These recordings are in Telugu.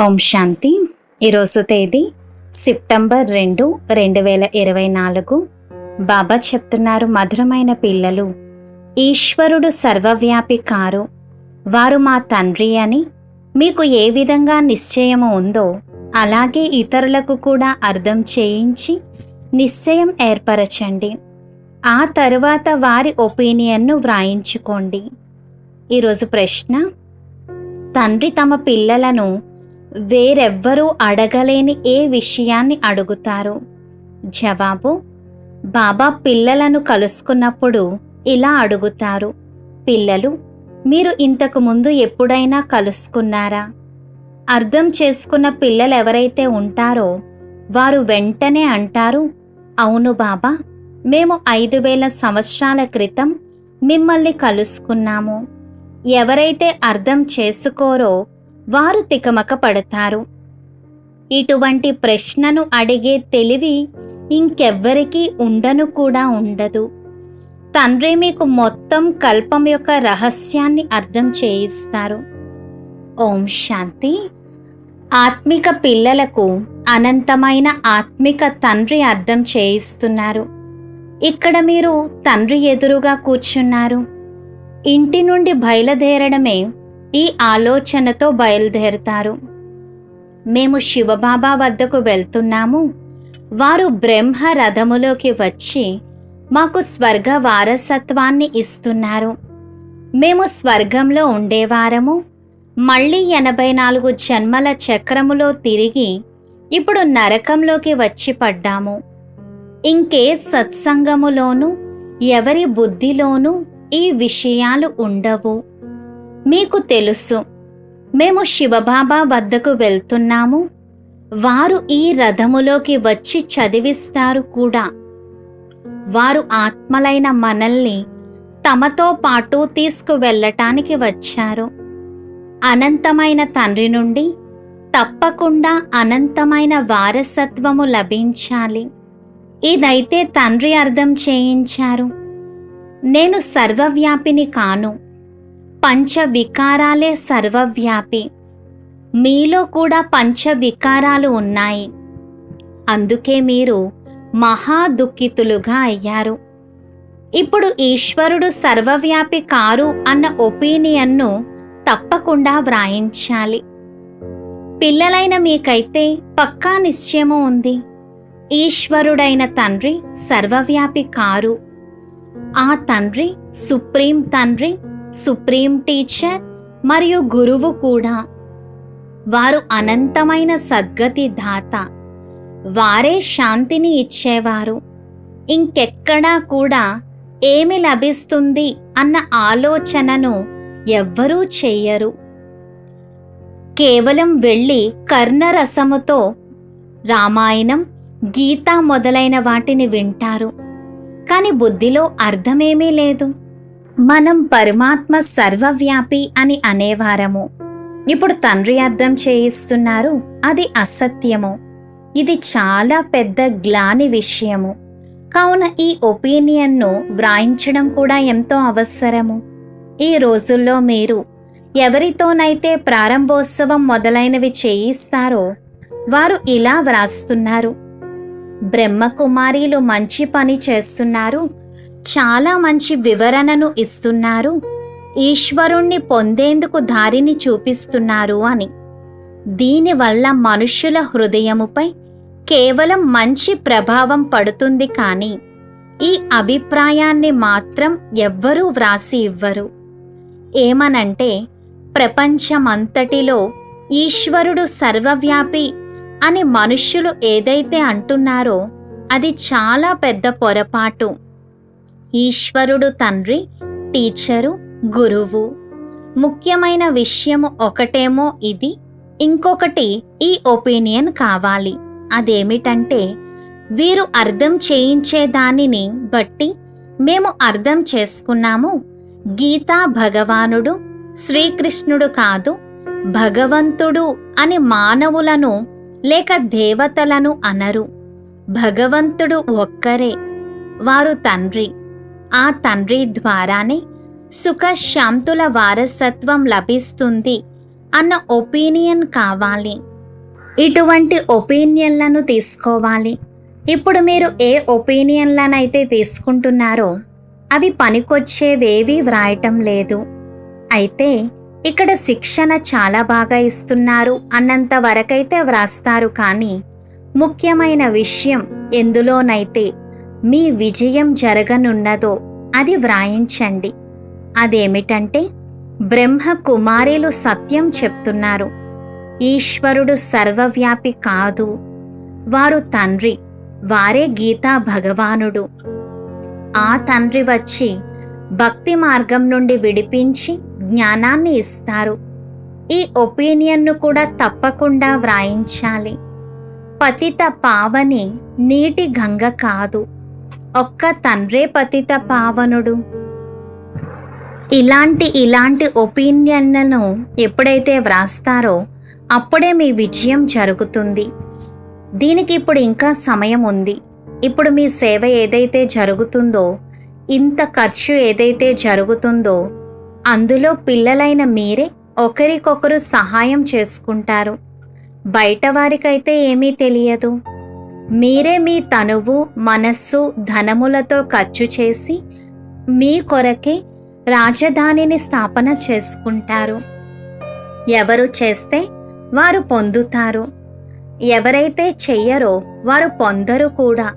ఓం శాంతి. ఈరోజు తేదీ సెప్టెంబర్ రెండు రెండు వేల ఇరవై నాలుగు. బాబా చెప్తున్నారు మధురమైన పిల్లలు ఈశ్వరుడు సర్వవ్యాపి కారు వారు మా తండ్రి అని. మీకు ఏ విధంగా నిశ్చయము ఉందో అలాగే ఇతరులకు కూడా అర్థం చేయించి నిశ్చయం ఏర్పరచండి. ఆ తరువాత వారి ఒపీనియన్ను వ్రాయించుకోండి. ఈరోజు ప్రశ్న తండ్రి తమ పిల్లలను వేరెవ్వరూ అడగలేని ఏ విషయాన్ని అడుగుతారు? జవాబు బాబా పిల్లలను కలుసుకున్నప్పుడు ఇలా అడుగుతారు. పిల్లలు మీరు ఇంతకు ముందు ఎప్పుడైనా కలుసుకున్నారా? అర్థం చేసుకున్న పిల్లలు ఎవరైతే ఉంటారో వారు వెంటనే అంటారు అవును బాబా మేము ఐదు వేల సంవత్సరాల క్రితం మిమ్మల్ని కలుసుకున్నాము. ఎవరైతే అర్థం చేసుకోరో వారు తికమక పడతారు ఇటువంటి ప్రశ్నను అడిగే తెలివి ఇంకెవ్వరికీ ఉండను కూడా ఉండదు. తండ్రి మీకు మొత్తం కల్పం యొక్క రహస్యాన్ని అర్థం చేయిస్తారు. ఓం శాంతి. ఆత్మిక పిల్లలకు అనంతమైన ఆత్మిక తండ్రి అర్థం చేయిస్తున్నారు. ఇక్కడ మీరు తండ్రి ఎదురుగా కూర్చున్నారు. ఇంటి నుండి బయలుదేరడమే ఈ ఆలోచనతో బయలుదేరుతారు. మేము శివబాబా వద్దకు వెళ్తున్నాము. వారు బ్రహ్మ రథములోకి వచ్చి మాకు స్వర్గ వారసత్వాన్ని ఇస్తున్నారు. మేము స్వర్గంలో ఉండేవారము. మళ్ళీ ఎనభై నాలుగు జన్మల చక్రములో తిరిగి ఇప్పుడు నరకంలోకి వచ్చి పడ్డాము. ఇంకే సత్సంగములోనూ ఎవరి బుద్ధిలోనూ ఈ విషయాలు ఉండవు. మీకు తెలుసు. మేము శివబాబా వద్దకు వెళ్తున్నాము. వారు ఈ రథములోకి వచ్చి చదివిస్తారు కూడా. వారు ఆత్మలైన మనల్ని తమతో పాటు తీసుకువెళ్ళటానికి వచ్చారు. అనంతమైన తండ్రి నుండి తప్పకుండా అనంతమైన వారసత్వము లభించాలి. ఇదైతే తండ్రి అర్థం చేయించారు. నేను సర్వవ్యాపిని కాను. పంచ వికారాలే సర్వవ్యాపి. మీలో కూడా పంచ వికారాలు ఉన్నాయి. అందుకే మీరు మహా దుఃఖితులుగా అయ్యారు. ఇప్పుడు ఈశ్వరుడు సర్వవ్యాపి కారు అన్న ఒపీనియన్ను తప్పకుండా వ్రాయించాలి. పిల్లలైన మీకైతే పక్కా నిశ్చయము ఉంది. ఈశ్వరుడైన తండ్రి సర్వవ్యాపి కారు. ఆ తండ్రి సుప్రీం తండ్రి సుప్రీం టీచర్ మరియు గురువు కూడా. వారు అనంతమైన సద్గతి దాత. వారే శాంతిని ఇచ్చేవారు. ఇంకెక్కడా కూడా ఏమి లభిస్తుంది అన్న ఆలోచనను ఎవ్వరూ చెయ్యరు. కేవలం వెళ్ళి కర్ణరసముతో రామాయణం గీత మొదలైన వాటిని వింటారు. కాని బుద్ధిలో అర్థమేమీ లేదు. మనం పరమాత్మ సర్వవ్యాపి అని అనేవారము. ఇప్పుడు తండ్రి అర్థం చేయిస్తున్నారు అది అసత్యము. ఇది చాలా పెద్ద గ్లాని విషయము. కావున ఈ ఒపీనియన్ను వ్రాయించడం కూడా ఎంతో అవసరము. ఈ రోజుల్లో మీరు ఎవరితోనైతే ప్రారంభోత్సవం మొదలైనవి చేయిస్తారో వారు ఇలా వ్రాస్తున్నారు. బ్రహ్మకుమారీలు మంచి పని చేస్తున్నారు చాలా మంచి వివరణను ఇస్తున్నారు. ఈశ్వరుణ్ణి పొందేందుకు దారిని చూపిస్తున్నారు అని. దీనివల్ల మనుష్యుల హృదయముపై కేవలం మంచి ప్రభావం పడుతుంది కానీ ఈ అభిప్రాయాన్ని మాత్రం ఎవ్వరూ వ్రాసి ఇవ్వరు. ఏమనంటే ప్రపంచమంతటిలో ఈశ్వరుడు సర్వవ్యాపి అని మనుష్యులు ఏదైతే అంటున్నారో అది చాలా పెద్ద పొరపాటు. ఈశ్వరుడు తండ్రి టీచరు గురువు. ముఖ్యమైన విషయము ఒకటేమో ఇది ఇంకొకటి ఈ ఒపీనియన్ కావాలి. అదేమిటంటే వీరు అర్థం చేయించే దానిని బట్టి మేము అర్థం చేసుకున్నాము. గీతా భగవానుడు శ్రీకృష్ణుడు కాదు భగవంతుడు అని మానవులను లేక దేవతలను అనరు. భగవంతుడు ఒక్కరే వారు తండ్రి. ఆ తండ్రి ద్వారానే సుఖశాంతుల వారసత్వం లభిస్తుంది అన్న ఒపీనియన్ కావాలి. ఇటువంటి ఒపీనియన్లను తీసుకోవాలి. ఇప్పుడు మీరు ఏ ఒపీనియన్లనైతే తీసుకుంటున్నారో అవి పనికొచ్చేవేవీ వ్రాయటం లేదు. అయితే ఇక్కడ శిక్షణ చాలా బాగా ఇస్తున్నారు అన్నంత వరకైతే వ్రాస్తారు కానీ ముఖ్యమైన విషయం ఎందులోనైతే మీ విజయం జరగనున్నదో అది వ్రాయించండి. అదేమిటంటే బ్రహ్మ కుమారీలు సత్యం చెప్తున్నారు. ఈశ్వరుడు సర్వవ్యాపి కాదు. వారు తండ్రి వారే గీతా భగవానుడు. ఆ తండ్రి వచ్చి భక్తి మార్గం నుండి విడిపించి జ్ఞానాన్ని ఇస్తారు. ఈ ఒపీనియన్ను కూడా తప్పకుండా వ్రాయించాలి. పతిత పావని నీటి గంగ కాదు. ఒక్క తండ్రే పతిత పావనుడు. ఇలాంటి ఇలాంటి ఒపీనియన్లను ఎప్పుడైతే వ్రాస్తారో అప్పుడే మీ విజయం జరుగుతుంది. దీనికి ఇప్పుడు ఇంకా సమయం ఉంది. ఇప్పుడు మీ సేవ ఏదైతే జరుగుతుందో ఇంత ఖర్చు ఏదైతే జరుగుతుందో అందులో పిల్లలైన మీరే ఒకరికొకరు సహాయం చేసుకుంటారు. బయట వారికైతే ఏమీ తెలియదు. మీరే మీ తనువు మనస్సు ధనములతో ఖర్చు చేసి మీ కొరకే రాజధానిని స్థాపన చేసుకుంటారు. ఎవరు చేస్తే వారు పొందుతారు. ఎవరైతే చెయ్యరో వారు పొందరు కూడా.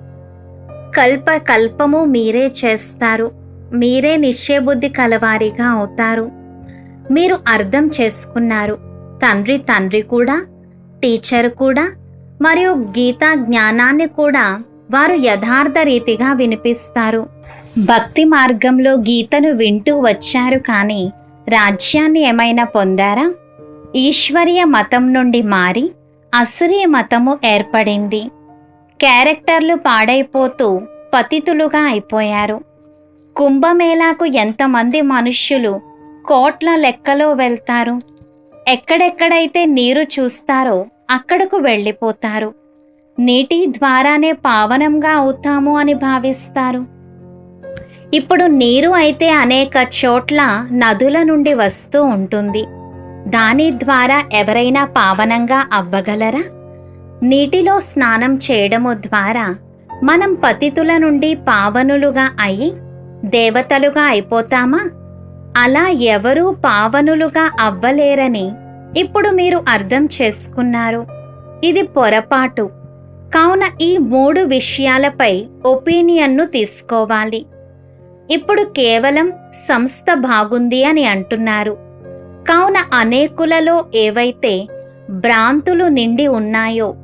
కల్ప కల్పము మీరే చేస్తారు. మీరే నిశ్చయబుద్ధి కలవారిగా అవుతారు. మీరు అర్థం చేసుకున్నారు. తండ్రి తండ్రి కూడా టీచర్ కూడా మరియు గీతా జ్ఞానాన్ని కూడా వారు యథార్థ రీతిగా వినిపిస్తారు. భక్తి మార్గంలో గీతను వింటూ వచ్చారు కానీ రాజ్యాన్ని ఏమైనా పొందారా? ఈశ్వరీయ మతం నుండి మారి అసురీయ మతము ఏర్పడింది. క్యారెక్టర్లు పాడైపోతూ పతితులుగా అయిపోయారు. కుంభమేళాకు ఎంతమంది మనుష్యులు కోట్ల లెక్కలో వెళ్తారు? ఎక్కడెక్కడైతే నీరు చూస్తారో అక్కడకు వెళ్ళిపోతారు. నీటి ద్వారానే పావనంగా అవుతాము అని భావిస్తారు. ఇప్పుడు నీరు అయితే అనేక చోట్ల నదుల నుండి వస్తూ ఉంటుంది. దాని ద్వారా ఎవరైనా పావనంగా అవ్వగలరా? నీటిలో స్నానం చేయడము ద్వారా మనం పతితుల నుండి పావనులుగా అయి దేవతలుగా అయిపోతామా? అలా ఎవరూ పావనులుగా అవ్వలేరని ఇప్పుడు మీరు అర్థం చేసుకున్నారు. ఇది పొరపాటు. కావున ఈ మూడు విషయాలపై ఒపీనియన్ను తీసుకోవాలి. ఇప్పుడు కేవలం సంస్థ బాగుంది అని అంటున్నారు. కావున అనేకులలో ఏవైతే భ్రాంతులు నిండి ఉన్నాయో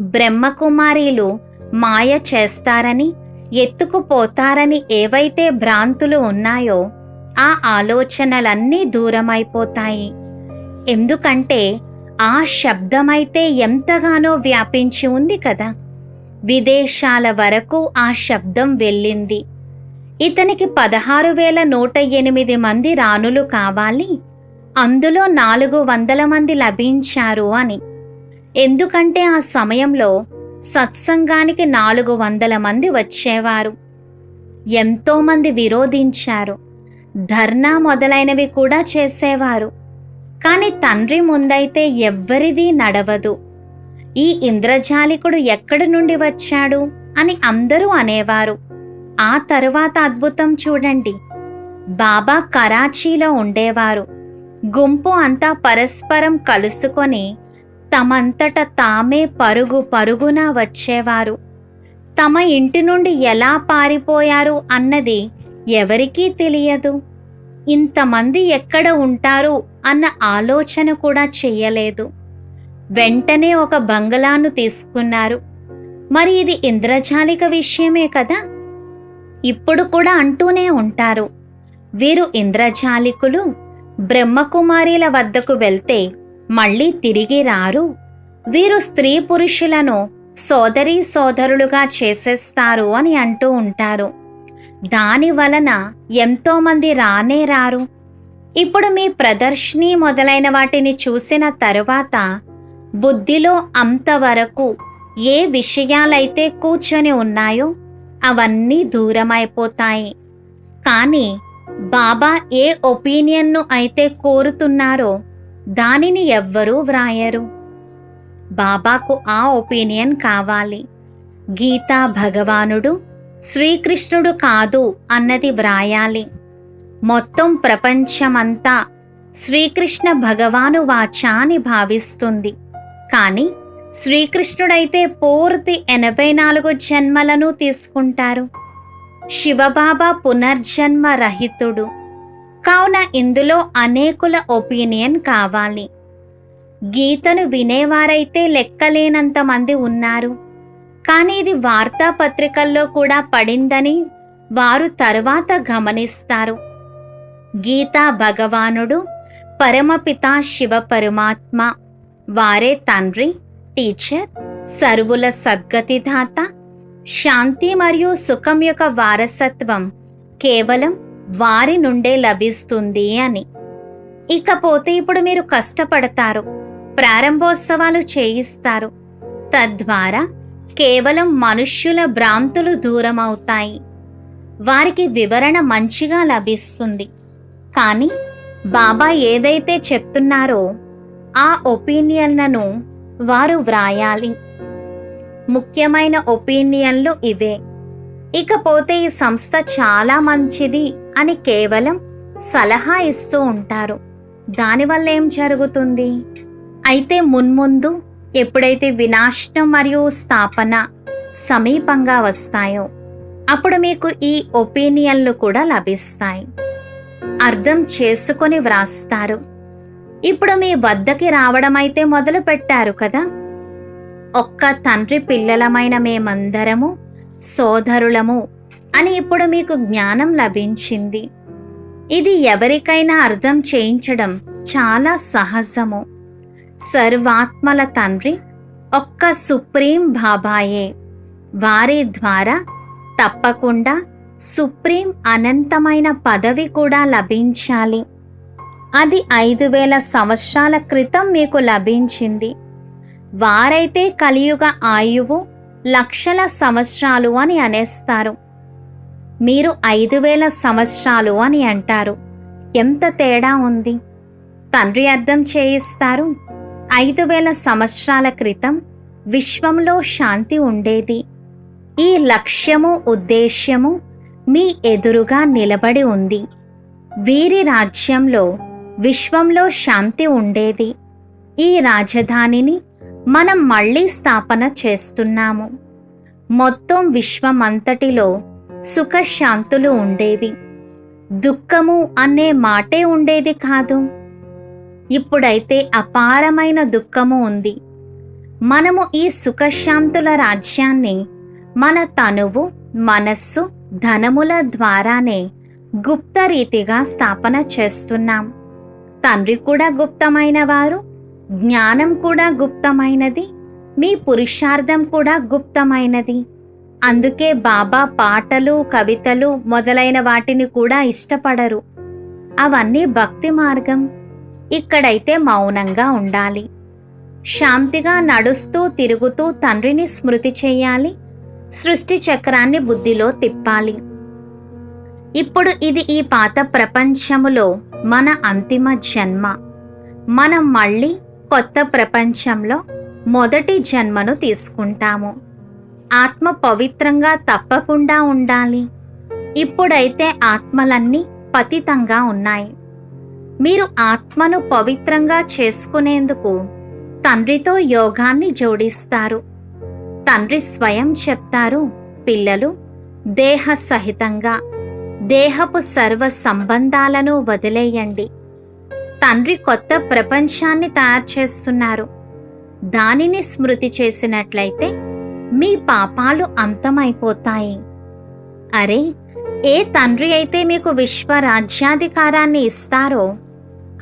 బ్రహ్మకుమారీలు మాయ చేస్తారని ఎత్తుకుపోతారని ఏవైతే భ్రాంతులు ఉన్నాయో ఆ ఆలోచనలన్నీ దూరమైపోతాయి. ఎందుకంటే ఆ శబ్దమైతే ఎంతగానో వ్యాపించి ఉంది కదా. విదేశాల వరకు ఆ శబ్దం వెళ్ళింది. ఇతనికి పదహారు వేల నూట ఎనిమిది మంది రాణులు కావాలి. అందులో నాలుగు వందల మంది లభించారు అని. ఎందుకంటే ఆ సమయంలో సత్సంగానికి నాలుగు వందల మంది వచ్చేవారు. ఎంతోమంది విరోధించారు. ధర్నా మొదలైనవి కూడా చేసేవారు. కానీ తండ్రి ముందైతే ఎవ్వరిది నడవదు. ఈ ఇంద్రజాలికుడు ఎక్కడి నుండి వచ్చాడు అని అందరూ అనేవారు. ఆ తరువాత అద్భుతం చూడండి. బాబా కరాచీలో ఉండేవారు. గుంపు అంతా పరస్పరం కలుసుకొని తమంతట తామే పరుగు పరుగున వచ్చేవారు. తమ ఇంటి నుండి ఎలా పారిపోయారు అన్నది ఎవరికీ తెలియదు. ఇంతమంది ఎక్కడ ఉంటారు అన్న ఆలోచన కూడా చెయ్యలేదు వెంటనే ఒక బంగళాను తీసుకున్నారు. మరి ఇది ఇంద్రజాలిక విషయమే కదా? ఇప్పుడు కూడా అంటూనే ఉంటారు. వీరు ఇంద్రజాలికులు బ్రహ్మకుమారీల వద్దకు వెళ్తే మళ్ళీ తిరిగి రారు. వీరు స్త్రీ పురుషులను సోదరీ సోదరులుగా చేసేస్తారు అని అంటూ ఉంటారు. దాని వలన ఎంతోమంది రానే రారు. ఇప్పుడు మీ ప్రదర్శిని మొదలైన వాటిని చూసిన తరువాత బుద్ధిలో అంతవరకు ఏ విషయాలైతే కూర్చొని ఉన్నాయో అవన్నీ దూరమైపోతాయి. కానీ బాబా ఏ ఒపీనియన్ను అయితే కోరుతున్నారో దానిని ఎవ్వరూ వ్రాయరు. బాబాకు ఆ ఒపీనియన్ కావాలి. గీతా భగవానుడు శ్రీకృష్ణుడు కాదు అన్నది వ్రాయాలి. మొత్తం ప్రపంచమంతా శ్రీకృష్ణ భగవాను వాచ అని భావిస్తుంది. కానీ శ్రీకృష్ణుడైతే పూర్తి ఎనభై నాలుగు జన్మలను తీసుకుంటారు. శివబాబా పునర్జన్మ రహితుడు. కావున ఇందులో అనేకుల ఒపీనియన్ కావాలి. గీతను వినేవారైతే లెక్కలేనంతమంది ఉన్నారు. కానీ ఇది వార్తాపత్రికల్లో కూడా పడిందని వారు తరువాత గమనిస్తారు. గీతా భగవానుడు పరమపిత శివ పరమాత్మ వారే తండ్రి టీచర్ సర్వుల సద్గతిదాత శాంతి మరియు సుఖం యొక్క వారసత్వం కేవలం వారి నుండే లభిస్తుంది అని. ఇకపోతే ఇప్పుడు మీరు కష్టపడతారు ప్రారంభోత్సవాలు చేయిస్తారు. తద్వారా కేవలం మనుష్యుల భ్రాంతులు దూరమవుతాయి. వారికి వివరణ మంచిగా లభిస్తుంది. కానీ బాబా ఏదైతే చెప్తున్నారో ఆ ఒపీనియన్లను వారు వ్రాయాలి. ముఖ్యమైన ఒపీనియన్లు ఇవే. ఇకపోతే ఈ సంస్థ చాలా మంచిది అని కేవలం సలహా ఇస్తూ ఉంటారు. దానివల్ల ఏం జరుగుతుంది? అయితే మున్ముందు ఎప్పుడైతే వినాశనం మరియు స్థాపన సమీపంగా వస్తాయో అప్పుడు మీకు ఈ ఒపీనియన్లు కూడా లభిస్తాయి. అర్థం చేసుకొని వ్రాస్తారు. ఇప్పుడు మీ వద్దకి రావడం అయితే మొదలు పెట్టారు కదా? ఒక్క తండ్రి పిల్లలమైన మేమందరము సోదరులము అని ఇప్పుడు మీకు జ్ఞానం లభించింది. ఇది ఎవరికైనా అర్థం చేయించడం చాలా సహజము. సర్వాత్మల తండ్రి ఒక్క సుప్రీం బాబాయే. వారి ద్వారా తప్పకుండా సుప్రీం అనంతమైన పదవి కూడా లభించాలి. అది ఐదు వేల సంవత్సరాల క్రితం మీకు లభించింది. వారైతే కలియుగ ఆయువు లక్షల సంవత్సరాలు అని అనేస్తారు. మీరు ఐదు వేల సంవత్సరాలు అని అంటారు. ఎంత తేడా ఉంది? తండ్రి అర్థం చేయిస్తారు. ఐదు వేల సంవత్సరాల క్రితం విశ్వంలో శాంతి ఉండేది. ఈ లక్ష్యము ఉద్దేశ్యము మీ ఎదురుగా నిలబడి ఉంది. వీరి రాజ్యంలో విశ్వంలో శాంతి ఉండేది. ఈ రాజధానిని మనం మళ్ళీ స్థాపన చేస్తున్నాము. మొత్తం విశ్వమంతటిలో సుఖశాంతులు ఉండేవి. దుఃఖము అనే మాటే ఉండేది కాదు. ఇప్పుడైతే అపారమైన దుఃఖము ఉంది. మనము ఈ సుఖశాంతుల రాజ్యాన్ని మన తనువు మనస్సు ధనముల ద్వారానే గుప్త రీతిగా స్థాపన చేస్తున్నాం. తండ్రి కూడా గుప్తమైన వారు జ్ఞానం కూడా గుప్తమైనది మీ పురుషార్థం కూడా గుప్తమైనది. అందుకే బాబా పాటలు కవితలు మొదలైన వాటిని కూడా ఇష్టపడరు. అవన్నీ భక్తి మార్గం. ఇక్కడైతే మౌనంగా ఉండాలి. శాంతిగా నడుస్తూ తిరుగుతూ తండ్రిని స్మృతి చేయాలి. సృష్టి చక్రాన్ని బుద్ధిలో తిప్పాలి. ఇప్పుడు ఇది ఈ పాత ప్రపంచములో మన అంతిమ జన్మ. మనం మళ్ళీ కొత్త ప్రపంచంలో మొదటి జన్మను తీసుకుంటాము. ఆత్మ పవిత్రంగా తప్పకుండా ఉండాలి. ఇప్పుడైతే ఆత్మలన్నీ పతితంగా ఉన్నాయి. మీరు ఆత్మను పవిత్రంగా చేసుకునేందుకు తండ్రితో యోగాన్ని జోడిస్తారు. తండ్రి స్వయం చెప్తారు పిల్లలు దేహ సహితంగా దేహపు సర్వ సంబంధాలను వదిలేయండి. తండ్రి కొత్త ప్రపంచాన్ని తయారు చేస్తున్నారు. దానిని స్మృతి చేసినట్లయితే మీ పాపాలు అంతమైపోతాయి. అరే ఏ తండ్రి అయితే మీకు విశ్వరాజ్యాధికారాన్ని ఇస్తారో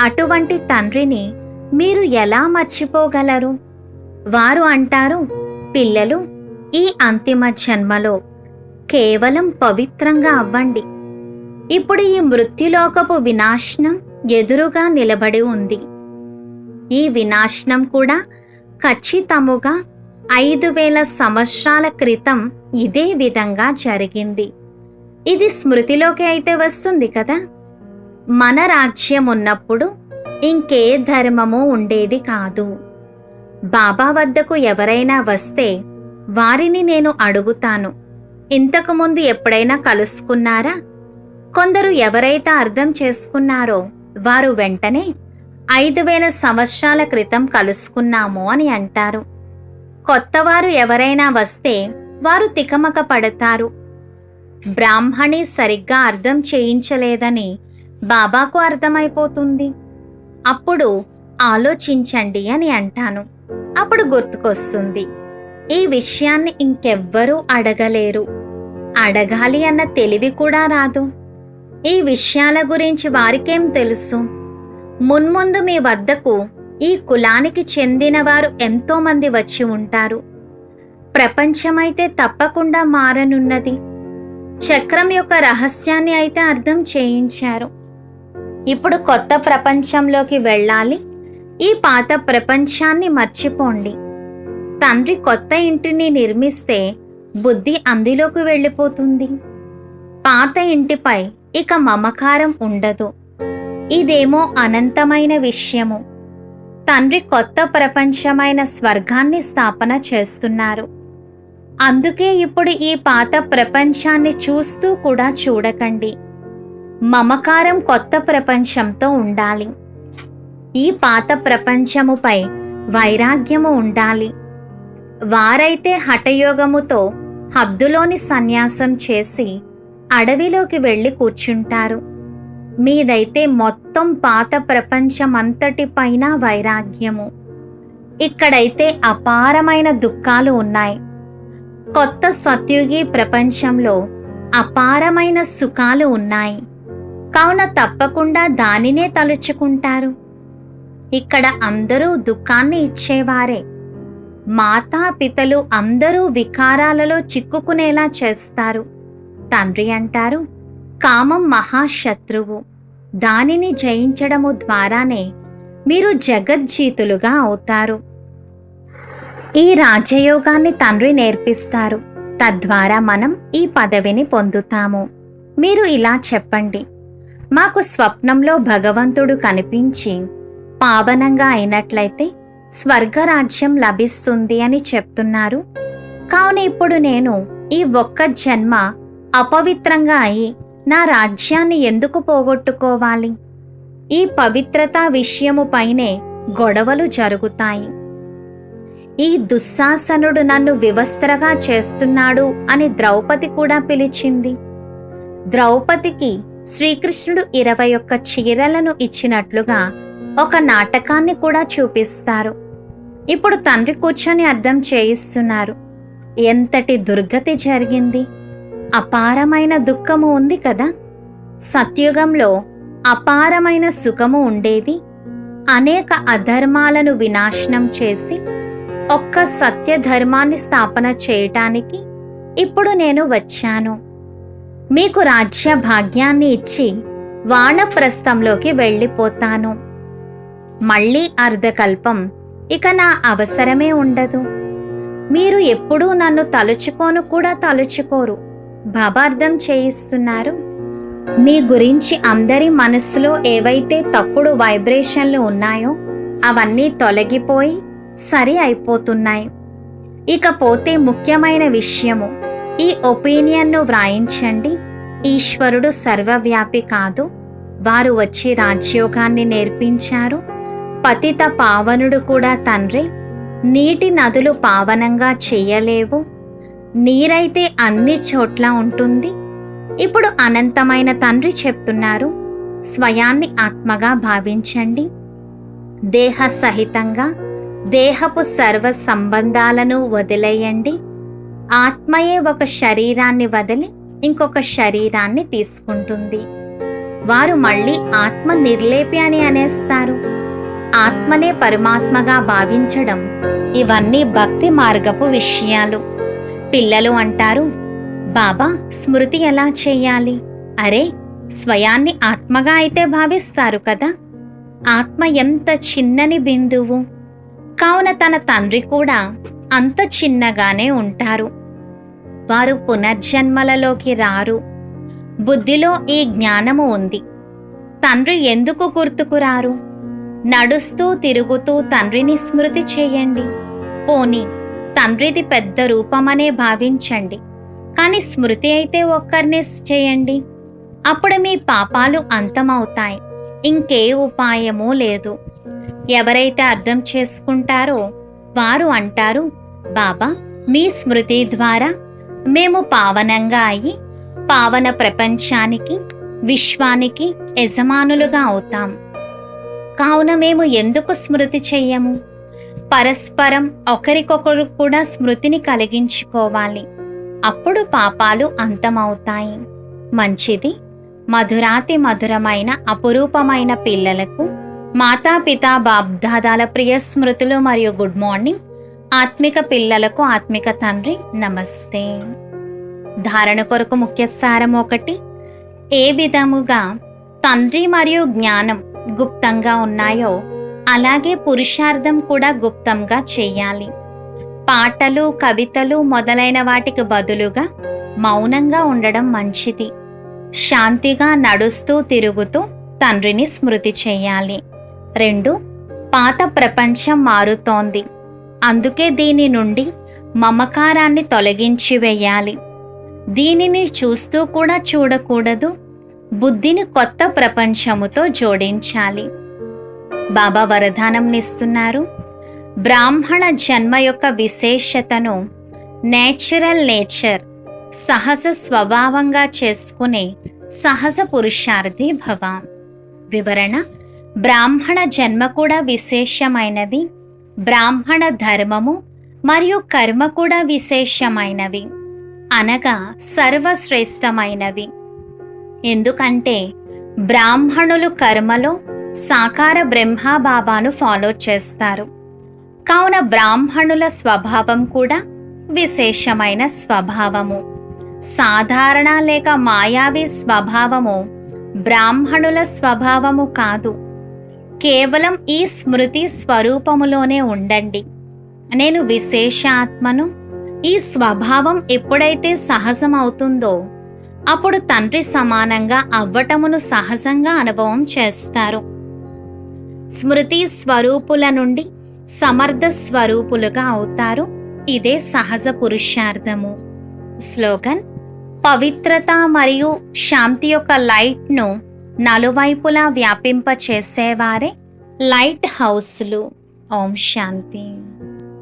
అటువంటి తండ్రిని మీరు ఎలా మర్చిపోగలరు? వారు అంటారు పిల్లలు ఈ అంతిమ జన్మలో కేవలం పవిత్రంగా అవ్వండి. ఇప్పుడు ఈ మృత్యులోకపు వినాశనం ఎదురుగా నిలబడి ఉంది. ఈ వినాశనం కూడా ఖచ్చితముగా ఐదు వేల సంవత్సరాల క్రితం ఇదే విధంగా జరిగింది. ఇది స్మృతిలోకి అయితే వస్తుంది కదా? మన రాజ్యం ఉన్నప్పుడు ఇంకే ధర్మము ఉండేది కాదు. బాబా వద్దకు ఎవరైనా వస్తే వారిని నేను అడుగుతాను. ఇంతకుముందు ఎప్పుడైనా కలుసుకున్నారా? కొందరు ఎవరైతే అర్థం చేసుకున్నారో వారు వెంటనే ఐదు వేల సంవత్సరాల క్రితం కలుసుకున్నాము అని అంటారు. కొత్తవారు ఎవరైనా వస్తే వారు తికమక పడతారు. బ్రాహ్మణి సరిగ్గా అర్థం చేయించలేదని బాబాకు అర్థమైపోతుంది. అప్పుడు ఆలోచించండి అని అంటాను. అప్పుడు గుర్తుకొస్తుంది. ఈ విషయాన్ని ఇంకెవ్వరూ అడగలేరు. అడగాలి అన్న తెలివి కూడా రాదు. ఈ విషయాల గురించి వారికేం తెలుసు? మున్ముందు మీ వద్దకు ఈ కులానికి చెందిన వారు ఎంతోమంది వచ్చి ఉంటారు. ప్రపంచమైతే తప్పకుండా మారనున్నది. చక్రం యొక్క రహస్యాన్ని అయితే అర్థం చేయించారు. ఇప్పుడు కొత్త ప్రపంచంలోకి వెళ్ళాలి. ఈ పాత ప్రపంచాన్ని మర్చిపోండి. తండ్రి కొత్త ఇంటిని నిర్మిస్తే బుద్ధి అందులోకి వెళ్ళిపోతుంది. పాత ఇంటిపై ఇక మమకారం ఉండదు. ఇదేమో అనంతమైన విషయము. తండ్రి కొత్త ప్రపంచమైన స్వర్గాన్ని స్థాపన చేస్తున్నారు. అందుకే ఇప్పుడు ఈ పాత ప్రపంచాన్ని చూస్తూ కూడా చూడకండి. మమకారం కొత్త ప్రపంచంతో ఉండాలి. ఈ పాత ప్రపంచముపై వైరాగ్యము ఉండాలి. వారైతే హఠయోగముతో హబ్దులోని సన్యాసం చేసి అడవిలోకి వెళ్ళి కూర్చుంటారు. మీదైతే మొత్తం పాత ప్రపంచమంతటిపైన వైరాగ్యము. ఇక్కడైతే అపారమైన దుఃఖాలు ఉన్నాయి. కొత్త సత్యుగి ప్రపంచంలో అపారమైన సుఖాలు ఉన్నాయి. కావున తప్పకుండా దానినే తలుచుకుంటారు. ఇక్కడ అందరూ దుఃఖాన్ని ఇచ్చేవారే. మాతాపితలు అందరూ వికారాలలో చిక్కుకునేలా చేస్తారు. తండ్రి అంటారు కామం మహాశత్రువు. దానిని జయించడము ద్వారానే మీరు జగజ్జీతులుగా అవుతారు. ఈ రాజయోగాన్ని తండ్రి నేర్పిస్తారు. తద్వారా మనం ఈ పదవిని పొందుతాము. మీరు ఇలా చెప్పండి. మాకు స్వప్నంలో భగవంతుడు కనిపించి పావనంగా అయినట్లయితే స్వర్గరాజ్యం లభిస్తుంది అని చెప్తున్నారు. కావున ఇప్పుడు నేను ఈ ఒక్క జన్మ అపవిత్రంగా అయి నా రాజ్యాన్ని ఎందుకు పోగొట్టుకోవాలి? ఈ పవిత్రత విషయము పైనే గొడవలు జరుగుతాయి. ఈ దుశ్శాసనుడు నన్ను వివస్త్రగా చేస్తున్నాడు అని ద్రౌపది కూడా పిలిచింది. ద్రౌపదికి శ్రీకృష్ణుడు ఇరవై ఒక్క చీరలను ఇచ్చినట్లుగా ఒక నాటకాన్ని కూడా చూపిస్తారు. ఇప్పుడు తండ్రి కూర్చొని అర్థం చేయిస్తున్నారు. ఎంతటి దుర్గతి జరిగింది? అపారమైన దుఃఖము ఉంది కదా? సత్యుగంలో అపారమైన సుఖము ఉండేది? అనేక అధర్మాలను వినాశనం చేసి ఒక్క సత్య ధర్మాన్ని స్థాపన చేయటానికి ఇప్పుడు నేను వచ్చాను. మీకు రాజ్య భాగ్యాన్ని ఇచ్చి వానప్రస్థంలోకి వెళ్ళిపోతాను. మళ్ళీ అర్ధకల్పం ఇక నా అవసరమే ఉండదు. మీరు ఎప్పుడూ నన్ను తలుచుకోను కూడా తలుచుకోరు. భాబార్థం చేయిస్తున్నారు. మీ గురించి అందరి మనస్సులో ఏవైతే తప్పుడు వైబ్రేషన్లు ఉన్నాయో అవన్నీ తొలగిపోయి సరి అయిపోతున్నాయి. ఇకపోతే ముఖ్యమైన విషయము ఈ ఒపీనియన్ను వ్రాయించండి. ఈశ్వరుడు సర్వవ్యాపి కాదు. వారు వచ్చి రాజ్యోగాన్ని నేర్పించారు. పతిత పావనుడు కూడా తండ్రి. నీటి నదులు పావనంగా చెయ్యలేవు నీరైతే అన్ని చోట్ల ఉంటుంది. ఇప్పుడు అనంతమైన తండ్రి చెప్తున్నారు. స్వయాన్ని ఆత్మగా భావించండి. దేహ సహితంగా దేహపు సర్వ సంబంధాలను వదిలేయండి. ఆత్మయే ఒక శరీరాన్ని వదిలి ఇంకొక శరీరాన్ని తీసుకుంటుంది. వారు మళ్ళీ ఆత్మ నిర్లేపి అని అనేస్తారు. ఆత్మనే పరమాత్మగా భావించడం ఇవన్నీ భక్తి మార్గపు విషయాలు. పిల్లలు అంటారు బాబా స్మృతి ఎలా చేయాలి? అరే స్వయాన్ని ఆత్మగా అయితే భావిస్తారు కదా. ఆత్మ ఎంత చిన్నని బిందువు. కావున తన తండ్రి కూడా అంత చిన్నగానే ఉంటారు. వారు పునర్జన్మలలోకి రారు. బుద్ధిలో ఈ జ్ఞానము ఉంది. తండ్రి ఎందుకు గుర్తుకు రారు? నడుస్తూ తిరుగుతూ తండ్రిని స్మృతి చేయండి. పోని తండ్రిది పెద్ద రూపమనే భావించండి. కానీ స్మృతి అయితే ఒక్కరిని చేయండి. అప్పుడు మీ పాపాలు అంతమవుతాయి. ఇంకే ఉపాయమూ లేదు. ఎవరైతే అర్థం చేసుకుంటారో వారు అంటారు బాబా మీ స్మృతి ద్వారా మేము పావనంగా అయి పావన ప్రపంచానికి విశ్వానికి యజమానులుగా అవుతాం. కావున మేము ఎందుకు స్మృతి చెయ్యము? పరస్పరం ఒకరికొకరు కూడా స్మృతిని కలిగించుకోవాలి. అప్పుడు పాపాలు అంతమవుతాయి. మంచిది మధురాతి మధురమైన అపురూపమైన పిల్లలకు మాతాపితా బాబ్దాదాల ప్రియ స్మృతులు మరియు గుడ్ మార్నింగ్. ఆత్మిక పిల్లలకు ఆత్మిక తండ్రి నమస్తే. ధారణ కొరకు ముఖ్య సారం ఒకటి ఏ విధముగా తండ్రి మరియు జ్ఞానం గుప్తంగా ఉన్నాయో అలాగే పురుషార్థం కూడా గుప్తంగా చేయాలి. పాటలు కవితలు మొదలైన వాటికి బదులుగా మౌనంగా ఉండడం మంచిది. శాంతిగా నడుస్తూ తిరుగుతూ తండ్రిని స్మృతి చేయాలి. రెండు పాత ప్రపంచం మారుతోంది. అందుకే దీని నుండి మమకారాన్ని తొలగించి వేయాలి. దీనిని చూస్తూ కూడా చూడకూడదు. బుద్ధిని కొత్త ప్రపంచముతో జోడించాలి. బాబా వరదానంనిస్తున్నారు బ్రాహ్మణ జన్మ యొక్క విశేషతను నేచురల్ నేచర్ సహజ స్వభావంగా చేసుకునే సహజ పురుషార్థి భవ. వివరణ బ్రాహ్మణ జన్మ కూడా విశేషమైనది. బ్రాహ్మణ ధర్మము మరియు కర్మ కూడా విశేషమైనవి. అనగా సర్వశ్రేష్టమైనవి. ఎందుకంటే బ్రాహ్మణులు కర్మలో సాకార బ్రహ్మబాబాను ఫాలో చేస్తారు. కావున బ్రాహ్మణుల స్వభావం కూడా విశేషమైన స్వభావము. సాధారణ లేక మాయావి స్వభావము బ్రాహ్మణుల స్వభావము కాదు. కేవలం ఈ స్మృతి స్వరూపములోనే ఉండండి. నేను విశేష ఆత్మను ఈ స్వభావం ఎప్పుడైతే సహజమవుతుందో అప్పుడు తండ్రి సమానంగా అవ్వటమును సహజంగా అనుభవం చేస్తారు. స్మృతి స్వరూపుల నుండి సమర్థ స్వరూపులుగా అవుతారు. ఇదే సహజ పురుషార్థము. స్లోగన్ పవిత్రత మరియు శాంతి యొక్క లైట్ను నలువైపులా వ్యాపింప చేసేవారే లైట్ హౌస్లు. ఓం శాంతి.